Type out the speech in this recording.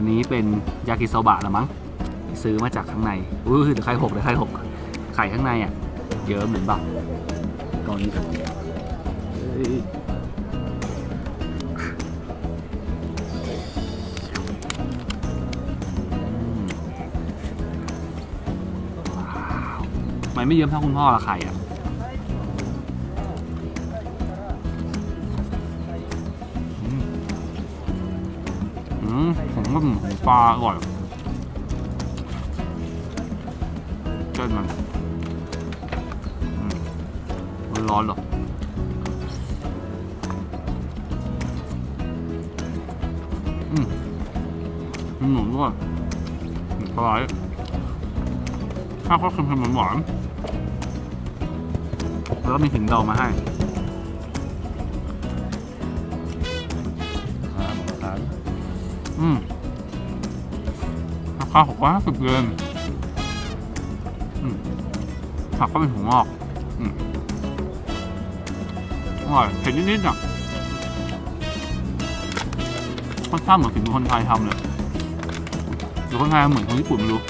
อันนี้เป็นยากิโซบะละมั้งซื้อมาจากข้างในอุ้ยเดี๋ยวไข่หกเดี๋ยวไข่หกไข่ข้างในอะเยอะเหมือนแบบตอนนี้กันมว้าวทำไมไม่เยิ้มเท่าคุณพ่อละไข่อะ อืมหูปลาอร่อยเจ้นมันมันร้อนหรออืมมีหมูด้วยหมูปลาไหลถ้าวก็เค็มๆหวานๆแล้วมีถึงดองมาให้ครับ ครับอืมราคาหกร้อยห้าสิบเยนผักก็เป็นถั่วงอกอืมอร่อยเผ็ดนิดๆอะรสชาติเหมือนถึงคนไทยทำเลยหรือคนไทยเหมือนคนญี่ปุ่นไม่รู้